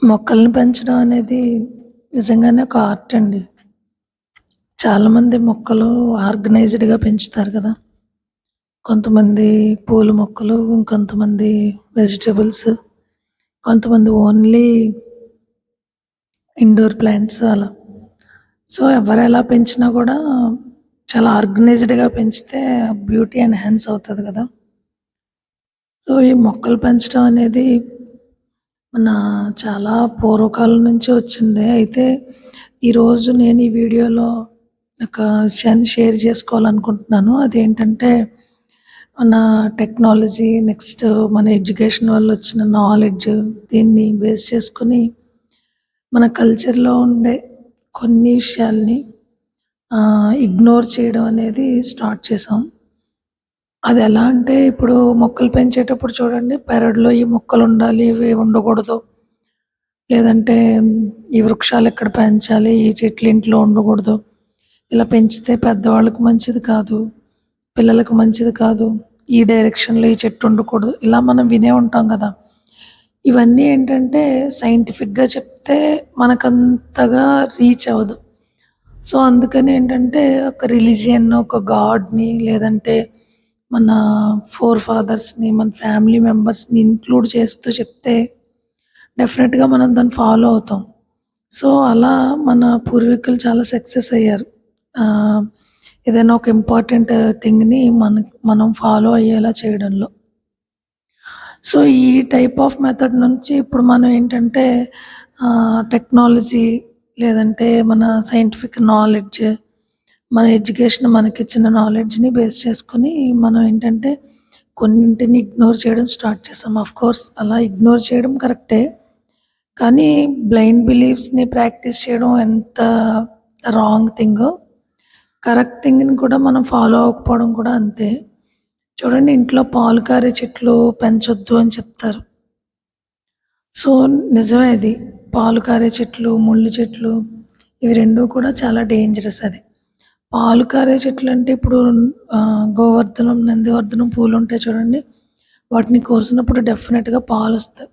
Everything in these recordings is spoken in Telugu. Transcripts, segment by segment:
మొక్కల్ని పెంచడం అనేది నిజంగానే ఒక ఆర్ట్ అండి. చాలామంది మొక్కలు ఆర్గనైజ్డ్‌గా పెంచుతారు కదా! కొంతమంది పూల మొక్కలు, ఇంకొంతమంది వెజిటబుల్స్, కొంతమంది ఓన్లీ ఇండోర్ ప్లాంట్స్ అలా. సో, ఎవరు ఎలా పెంచినా కూడా చాలా ఆర్గనైజ్డ్‌గా పెంచితే బ్యూటీ ఎన్హాన్స్ అవుతుంది కదా! సో, ఈ మొక్కలు పెంచడం అనేది మన చాలా పూర్వకాలం నుంచి వచ్చిందే. అయితే ఈరోజు నేను ఈ వీడియోలో ఒక విషయాన్ని షేర్ చేసుకోవాలనుకుంటున్నాను. అదేంటంటే మన టెక్నాలజీ నెక్స్ట్ మన ఎడ్యుకేషన్ వల్ల వచ్చిన నాలెడ్జ్ దీన్ని బేస్ చేసుకొని మన కల్చర్‌లో ఉండే కొన్ని విషయాల్ని ఇగ్నోర్ చేయడం అనేది స్టార్ట్ చేసాం. అది ఎలా అంటే ఇప్పుడు మొక్కలు పెంచేటప్పుడు చూడండి పెరడులో ఈ మొక్కలు ఉండాలి ఇవి ఉండకూడదు. లేదంటే ఈ వృక్షాలు ఎక్కడ పెంచాలి, ఈ చెట్లు ఇంట్లో ఉండకూడదు. ఇలా పెంచితే పెద్దవాళ్ళకి మంచిది కాదు. పిల్లలకు మంచిది కాదు. ఈ డైరెక్షన్‌లో ఈ చెట్టు ఉండకూడదు. ఇలా మనం వినే ఉంటాం కదా! ఇవన్నీ ఏంటంటే సైంటిఫిక్‌గా చెప్తే మనకంతగా రీచ్ అవ్వదు. సో, అందుకని ఏంటంటే ఒక రిలీజియన్ ఒక గాడ్‌ని లేదంటే మన ఫోర్ ఫాదర్స్‌ని, మన ఫ్యామిలీ మెంబర్స్‌ని ఇంక్లూడ్ చేస్తూ చెప్తే డెఫినెట్గా మనం దాన్ని ఫాలో అవుతాం. సో, అలా మన పూర్వీకులు చాలా సక్సెస్ అయ్యారు. ఏదైనా ఒక ఇంపార్టెంట్ థింగ్‌ని మన మనం ఫాలో అయ్యేలా చేయడంలో. సో, ఈ టైప్ ఆఫ్ మెథడ్ నుంచి ఇప్పుడు మనం ఏంటంటే టెక్నాలజీ లేదంటే మన సైంటిఫిక్ నాలెడ్జ్, మన ఎడ్యుకేషన్ మనకిచ్చిన నాలెడ్జ్‌ని బేస్ చేసుకొని మనం ఏంటంటే కొన్నింటిని ఇగ్నోర్ చేయడం స్టార్ట్ చేసాం. ఆఫ్‌కోర్స్ అలా ఇగ్నోర్ చేయడం కరెక్టే. కానీ బ్లైండ్ బిలీఫ్స్‌ని ప్రాక్టీస్ చేయడం ఎంత రాంగ్ థింగ్ కరెక్ట్ థింగ్‌ని కూడా మనం ఫాలో అవ్వకపోవడం కూడా అంతే. చూడండి ఇంట్లో పాలు కారే చెట్లు పెంచొద్దు అని చెప్తారు. సో, నిజమే అది. పాలు కారే చెట్లు, ముళ్ళు చెట్లు ఇవి రెండూ కూడా చాలా డేంజరస్ అది. పాలు కారే చెట్లు అంటే ఇప్పుడు గోవర్ధనం, నందివర్ధనం పూలు ఉంటాయి చూడండి. వాటిని కోసినప్పుడు డెఫినెట్గా పాలు వస్తాయి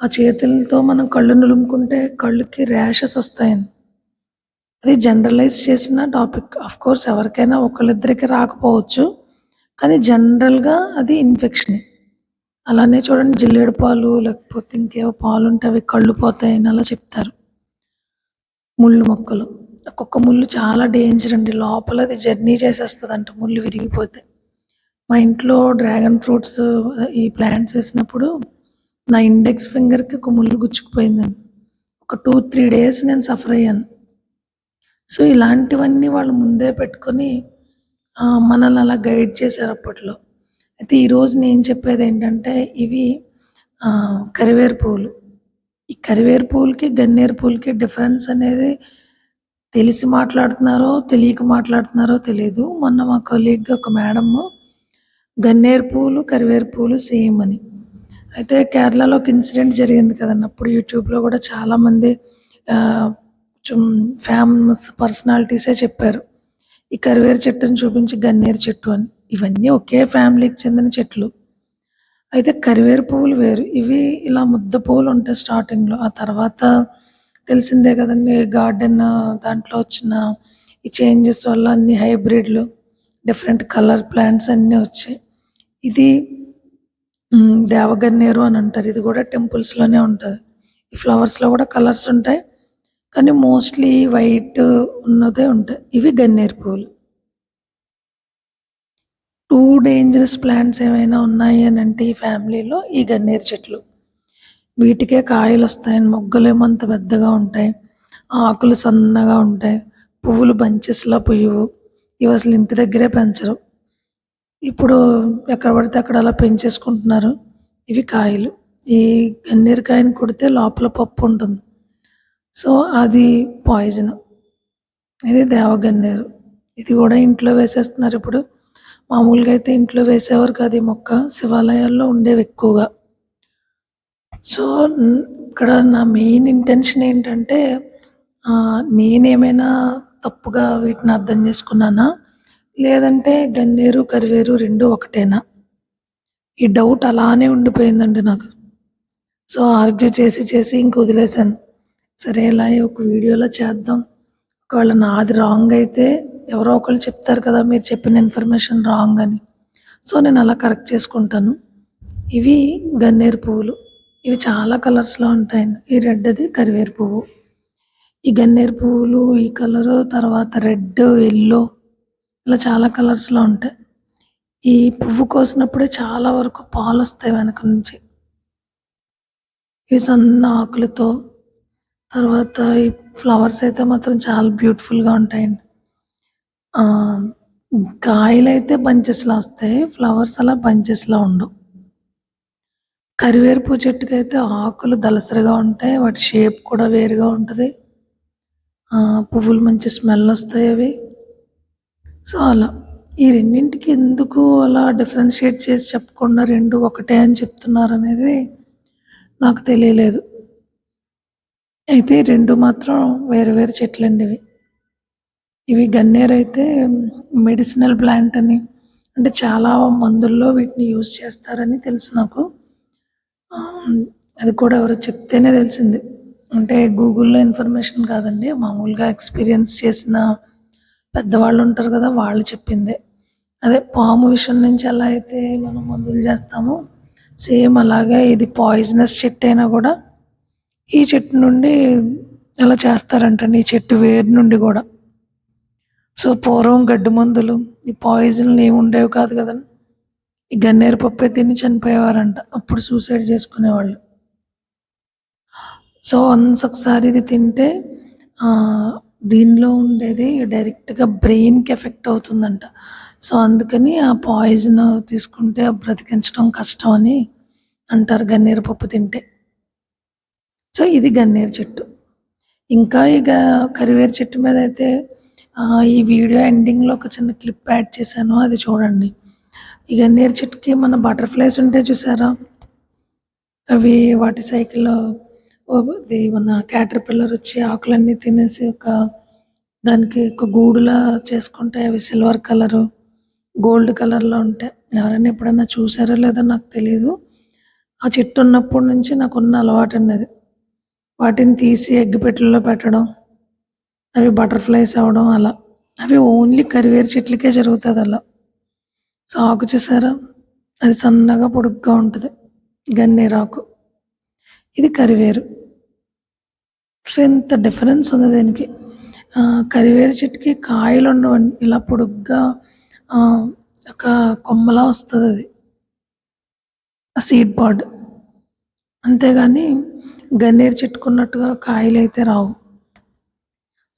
ఆ చేతులతో మనం కళ్ళు నులుముకుంటే కళ్ళుకి ర్యాషెస్ వస్తాయని. అది జనరలైజ్ చేసిన టాపిక్. ఆఫ్‌కోర్స్ ఎవరికైనా ఒకళ్ళిద్దరికి రాకపోవచ్చు. కానీ జనరల్‌గా అది ఇన్ఫెక్షనే. అలానే చూడండి జిల్లేడు పాలు లేకపోతే ఇంకేవో పాలు ఉంటే అవి కళ్ళు పోతాయని అలా చెప్తారు. ముళ్ళు మొక్కలు. ఒక్కొక్క ముల్లు చాలా డేంజర్ అండి. లోపల అది జర్నీ చేసేస్తుందంట ముల్లు విరిగిపోతే. మా ఇంట్లో డ్రాగన్ ఫ్రూట్స్ ఈ ప్లాంట్స్ వేసినప్పుడు నా ఇండెక్స్ ఫింగర్‌కి ఒక ముల్లు గుచ్చుకుపోయిందండి. ఒక 2, 3 డేస్ నేను సఫర్ అయ్యాను. సో, ఇలాంటివన్నీ వాళ్ళు ముందే పెట్టుకొని మనల్ని అలా గైడ్ చేశారు అప్పట్లో. అయితే ఈరోజు నేను చెప్పేది ఏంటంటే ఇవి కరివేరు పువ్వులు. ఈ కరివేరు పువ్వులకి, గన్నేరు పువ్వులకి డిఫరెన్స్ అనేది తెలిసి మాట్లాడుతున్నారో, తెలియక మాట్లాడుతున్నారో తెలియదు మొన్న మా కొలీగ్ ఒక మేడము గన్నేరు పూలు కరివేరు పూలు సేమ్ అని. అయితే కేరళలో ఒక ఇన్సిడెంట్ జరిగింది కదండీ! అప్పుడు యూట్యూబ్‌లో కూడా చాలామంది ఫేమస్ పర్సనాలిటీసే చెప్పారు. ఈ కరివేరు చెట్టుని చూపించి గన్నేరు చెట్టు అని. ఇవన్నీ ఒకే ఫ్యామిలీకి చెందిన చెట్లు. అయితే కరివేరు పువ్వులు వేరు. ఇవి ఇలా ముద్ద పువ్వులు ఉంటాయి స్టార్టింగ్‌లో. ఆ తర్వాత తెలిసిందే కదండీ! గార్డెన్ దాంట్లో వచ్చిన ఈ చేంజెస్ వల్ల అన్ని హైబ్రిడ్‌లు, డిఫరెంట్ కలర్ ప్లాంట్స్ అన్నీ వచ్చాయి. ఇది దేవగన్నేరు అని అంటారు. ఇది కూడా టెంపుల్స్‌లోనే ఉంటుంది ఈ ఫ్లవర్స్‌లో కూడా కలర్స్ ఉంటాయి. కానీ మోస్ట్‌లీ వైట్ ఉన్నదే ఉంటాయి. ఇవి గన్నేరు పువ్వులు. టూ డేంజరస్ ప్లాంట్స్ ఏమైనా ఉన్నాయి అంటే ఈ ఫ్యామిలీలో ఈ గన్నేరు చెట్లు. వీటికే కాయలు వస్తాయి మొగ్గలేమో అంత పెద్దగా ఉంటాయి. ఆకులు సన్నగా ఉంటాయి. పువ్వులు బంచెస్‌లా ఇవి అసలు ఇంటి దగ్గరే పెంచరు. ఇప్పుడు ఎక్కడ పడితే అక్కడ అలా పెంచేసుకుంటున్నారు. ఇవి కాయలు. ఈ గన్నేరు కాయని కొడితే లోపల పప్పు ఉంటుంది. సో, అది పాయిజన్. ఇది దేవగన్నేరు. ఇది కూడా ఇంట్లో వేసేస్తున్నారు ఇప్పుడు. మామూలుగా అయితే ఇంట్లో వేసేవారు కాదు ఈ మొక్క. శివాలయాల్లో ఉండేవి ఎక్కువగా. సో, ఇక్కడ నా మెయిన్ ఇంటెన్షన్ ఏంటంటే నేనేమైనా తప్పుగా వీటిని అర్థం చేసుకున్నానా? లేదంటే గన్నేరు, కరివేరు రెండు ఒకటేనా? ఈ డౌట్ అలానే ఉండిపోయిందండి నాకు. సో ఆర్గ్యూ చేసి చేసి ఇంక వదిలేసాను సరే ఇలా ఒక వీడియోలో చేద్దాం ఒకవేళ నాది రాంగ్ అయితే ఎవరో ఒకళ్ళు చెప్తారు కదా మీరు చెప్పిన ఇన్ఫర్మేషన్ రాంగ్ అని సో నేను అలా కరెక్ట్ చేసుకుంటాను ఇవి గన్నేరు పువ్వులు ఇవి చాలా కలర్స్లో ఉంటాయి. ఈ రెడ్ అది కరివేరు పువ్వు. ఈ గన్నేరు పువ్వులు ఈ కలరు తర్వాత రెడ్ ఎల్లో ఇలా చాలా కలర్స్లో ఉంటాయి. ఈ పువ్వు కోసినప్పుడే చాలా వరకు పాలు వస్తాయి వెనక నుంచి. ఇవి సన్న ఆకులతో. తర్వాత ఈ ఫ్లవర్స్ అయితే మాత్రం చాలా బ్యూటిఫుల్గా ఉంటాయండి కాయలు అయితే బంచెస్లో వస్తాయి. ఫ్లవర్స్ అలా బంచెస్లో ఉండవు. కరివేపూ చెట్టుకైతే చెట్టుకి అయితే ఆకులు దలసరిగా ఉంటాయి వాటి షేప్ కూడా వేరుగా ఉంటుంది. పువ్వులు మంచి స్మెల్ వస్తాయి అవి. సో అలా. ఈ రెండింటికి ఎందుకు అలా డిఫరెన్షియేట్ చేసి చెప్పకుండా రెండు ఒకటే అని చెప్తున్నారు అనేది నాకు తెలియలేదు. అయితే రెండు మాత్రం వేరు వేరు చెట్లండి ఇవి. ఇవి గన్నేరు అయితే మెడిసినల్ ప్లాంట్ అని అంటే చాలా మందుల్లో వీటిని యూజ్ చేస్తారని తెలుసు నాకు. అది కూడా ఎవరో చెప్తేనే తెలిసింది. అంటే గూగుల్లో ఇన్ఫర్మేషన్ కాదండి మామూలుగా ఎక్స్పీరియన్స్ చేసిన పెద్దవాళ్ళు ఉంటారు కదా వాళ్ళు చెప్పిందే. అదే పాము విషయం నుంచి ఎలా అయితే మనం మందులు చేస్తామో సేమ్ అలాగే ఇది పాయిజనస్ చెట్టు అయినా కూడా ఈ చెట్టు నుండి ఎలా చేస్తారంటండి ఈ చెట్టు వేరు నుండి కూడా. సో పూర్వం గడ్డి మందులు ఈ పాయిజన్లు ఏమి ఉండేవి కాదు కదండి. ఈ గన్నేరు పప్పే తిని చనిపోయేవారంట. అప్పుడు సూసైడ్ చేసుకునేవాళ్ళు. సో వన్స్ ఒకసారి ఇది తింటే దీనిలో ఉండేది డైరెక్ట్గా బ్రెయిన్కి ఎఫెక్ట్ అవుతుందంట. సో అందుకని ఆ పాయిజన్ తీసుకుంటే బ్రతికించడం కష్టం అని అంటారు గన్నేరు పప్పు తింటే. సో ఇది గన్నేరు చెట్టు. ఇంకా ఇక కరివేరు చెట్టు మీద అయితే ఈ వీడియో ఎండింగ్లో ఒక చిన్న క్లిప్ యాడ్ చేశాను. అది చూడండి. ఈ గన్నేరు చెట్టుకి మన బటర్ఫ్లైస్ ఉంటే చూసారా? అవి వాటి సైకిల్ ఇది మన క్యాటర్ పిల్లర్ వచ్చి ఆకులన్నీ తినేసి ఒక దానికి ఒక గూడులా చేసుకుంటాయి. అవి సిల్వర్ కలరు గోల్డ్ కలర్లో ఉంటాయి. ఎవరైనా ఎప్పుడైనా చూసారో లేదో నాకు తెలియదు ఆ చెట్టు ఉన్నప్పటి నుంచి నాకున్న అలవాటు అన్నది వాటిని తీసి ఎగ్గిపెట్టెల్లో పెట్టడం అవి బటర్ఫ్లైస్ అవడం అలా. అవి ఓన్లీ కరివేరు చెట్లకే జరుగుతుంది అలా. సాగు ఆకు చూసారా? అది సన్నగా పొడుగ్గా ఉంటుంది. గన్నేరాకు ఇది కరివేరు. సో ఇంత డిఫరెన్స్ ఉంది దీనికి. కరివేరు చెట్టుకి కాయలు ఉండవండి. ఇలా పొడుగ్గా ఒక కొమ్మలా వస్తుంది అది. Seed pod. అంతేగాని గన్నేరు చెట్టుకున్నట్టుగా కాయలు అయితే రావు.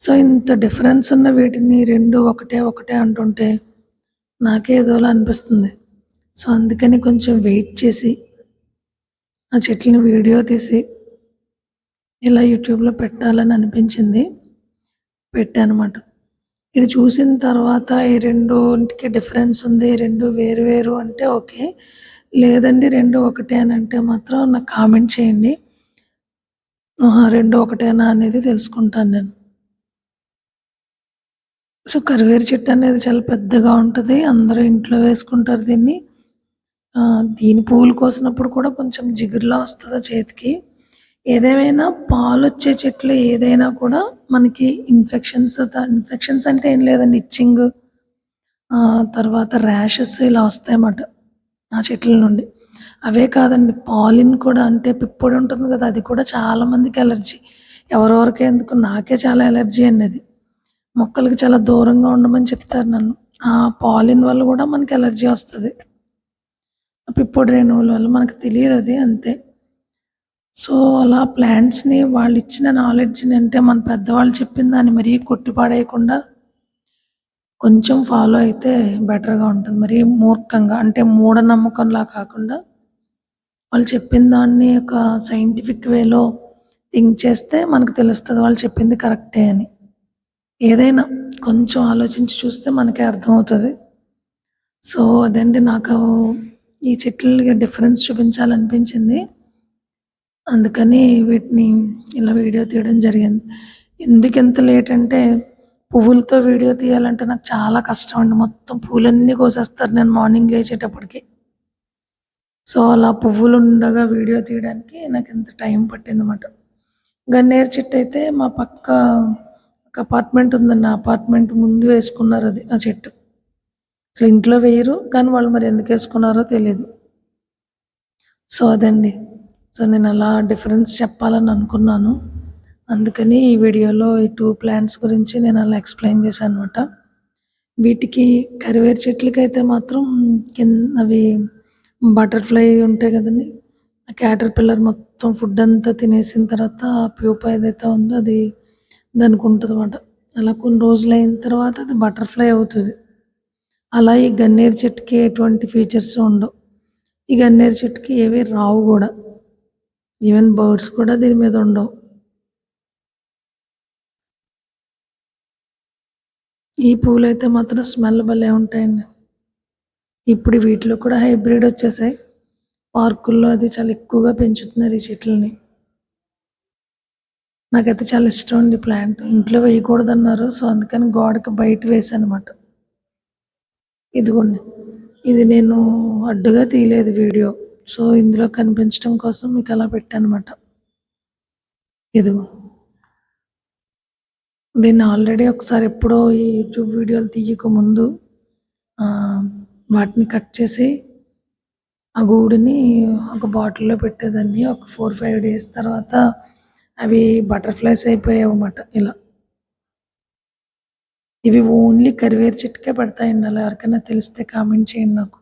సో ఇంత డిఫరెన్స్ ఉన్న వీటిని రెండు ఒకటే ఒకటే అంటుంటే నాకే ఏదోలా అనిపిస్తుంది. సో అందుకని కొంచెం వెయిట్ చేసి ఆ చెట్లని వీడియో తీసి ఇలా యూట్యూబ్లో పెట్టాలని అనిపించింది. పెట్టానమాట. ఇది చూసిన తర్వాత ఈ రెండుకి డిఫరెన్స్ ఉంది రెండు వేరు వేరు అంటే ఓకే. లేదండి రెండు ఒకటే అని అంటే మాత్రం నాకు కామెంట్ చేయండి. రెండు ఒకటేనా అనేది తెలుసుకుంటాను నేను. సో కరివేరు చెట్టు అనేది చాలా పెద్దగా ఉంటుంది. అందరూ ఇంట్లో వేసుకుంటారు దీన్ని. దీని పూలు కోసినప్పుడు కూడా కొంచెం జిగురులా వస్తుంది చేతికి. ఏదేమైనా పాలు వచ్చే చెట్లు ఏదైనా కూడా మనకి ఇన్ఫెక్షన్స్ ఇన్ఫెక్షన్స్ అంటే ఏం లేదండి ఇచ్చింగ్ తర్వాత ర్యాషెస్ ఇలా వస్తాయన్నమాట ఆ చెట్ల నుండి. అవే కాదండి పాలిన్ కూడా అంటే పిప్పొడి ఉంటుంది కదా అది కూడా చాలామందికి ఎలర్జీ. ఎవరెవరికి ఎందుకు? నాకే చాలా ఎలర్జీ అనేది మొక్కలకి చాలా దూరంగా ఉండమని చెప్తారు నన్ను. ఆ పాలిన్ వల్ల కూడా మనకి ఎలర్జీ వస్తుంది. పిప్పొడి రేణువుల వల్ల మనకు తెలియదు అది అంతే. సో అలా ప్లాంట్స్ని వాళ్ళు ఇచ్చిన నాలెడ్జ్ని అంటే మన పెద్దవాళ్ళు చెప్పిన దాన్ని మరీ కొట్టిపాడేయకుండా కొంచెం ఫాలో అయితే బెటర్గా ఉంటుంది. మరి మూర్ఖంగా అంటే మూఢనమ్మకంలా కాకుండా వాళ్ళు చెప్పిన దాన్ని ఒక సైంటిఫిక్ వేలో థింక్ చేస్తే మనకు తెలుస్తుంది వాళ్ళు చెప్పింది కరెక్టే అని. ఏదైనా కొంచెం ఆలోచించి చూస్తే మనకే అర్థమవుతుంది. సో అదండి నాకు ఈ చెట్లకి డిఫరెన్స్ చూపించాలనిపించింది. అందుకని వీటిని ఇలా వీడియో తీయడం జరిగింది. ఎందుకు ఎంత లేట్ అంటే పువ్వులతో వీడియో తీయాలంటే నాకు చాలా కష్టం అండి. మొత్తం పూలన్నీ కోసేస్తారు నేను మార్నింగ్ లేచేటప్పటికి. సో, అలా పువ్వులు ఉండగా వీడియో తీయడానికి నాకు ఇంత టైం పట్టిందన్నమాట. గన్నేరు చెట్టు అయితే మా పక్క ఒక అపార్ట్మెంట్ ఉందండి. అపార్ట్మెంట్ ముందు వేసుకున్నారు అది ఆ చెట్టు. అసలు ఇంట్లో వేయరు. కానీ వాళ్ళు మరి ఎందుకు వేసుకున్నారో తెలియదు సో, అదండి. సో, నేను అలా డిఫరెన్స్ చెప్పాలని అనుకున్నాను. అందుకని ఈ వీడియోలో ఈ టూ ప్లాంట్స్ గురించి నేను అలా ఎక్స్‌ప్లెయిన్ చేశాను అనమాట వీటికి కరివేరు చెట్లకైతే మాత్రం కింద అవి బటర్‌ఫ్లై ఉంటాయి కదండీ! ఆ క్యాటర్ పిల్లర్ మొత్తం ఫుడ్ అంతా తినేసిన తర్వాత ప్యూప ఏదైతే ఉందో అది దానికి ఉంటుంది అనమాట అలా కొన్ని రోజులు అయిన తర్వాత అది బటర్‌ఫ్లై అవుతుంది అలా ఈ గన్నేరు చెట్టుకి ఎటువంటి ఫీచర్స్ ఉండవు. ఈ గన్నేరు చెట్టుకి ఏవి రావు కూడా ఈవెన్ బర్డ్స్ కూడా దీని మీద ఉండవు. ఈ పూలు అయితే మాత్రం స్మెల్ భలే ఉంటాయండి. ఇప్పుడు వీటిలో కూడా హైబ్రిడ్ వచ్చేసాయి. పార్కుల్లో అది చాలా ఎక్కువగా పెంచుతున్నారు ఈ చెట్లని. నాకైతే చాలా ఇష్టం అండి ప్లాంట్. ఇంట్లో వేయకూడదన్నారు. సో, అందుకని గోడకి బయట వేసానమాట ఇదిగోండి. ఇది నేను అడ్డుగా తీయలేదు వీడియో. సో, ఇందులో కనిపించడం కోసం మీకు అలా పెట్టానమాట ఇదిగో. దీన్ని ఆల్రెడీ ఒకసారి ఎప్పుడో ఈ యూట్యూబ్ వీడియోలు తీయక ముందు వాటిని కట్ చేసి ఆ గూడిని ఒక బాటిల్‌లో పెట్టేదాన్ని. ఒక 4, 5 డేస్ తర్వాత అవి బటర్‌ఫ్లైస్ అయిపోయావన్నమాట ఇలా. ఇవి ఓన్లీ కరివేరు చెట్టుకే పడతాయండి. అలా ఎవరికైనా తెలిస్తే కామెంట్ చేయండి నాకు.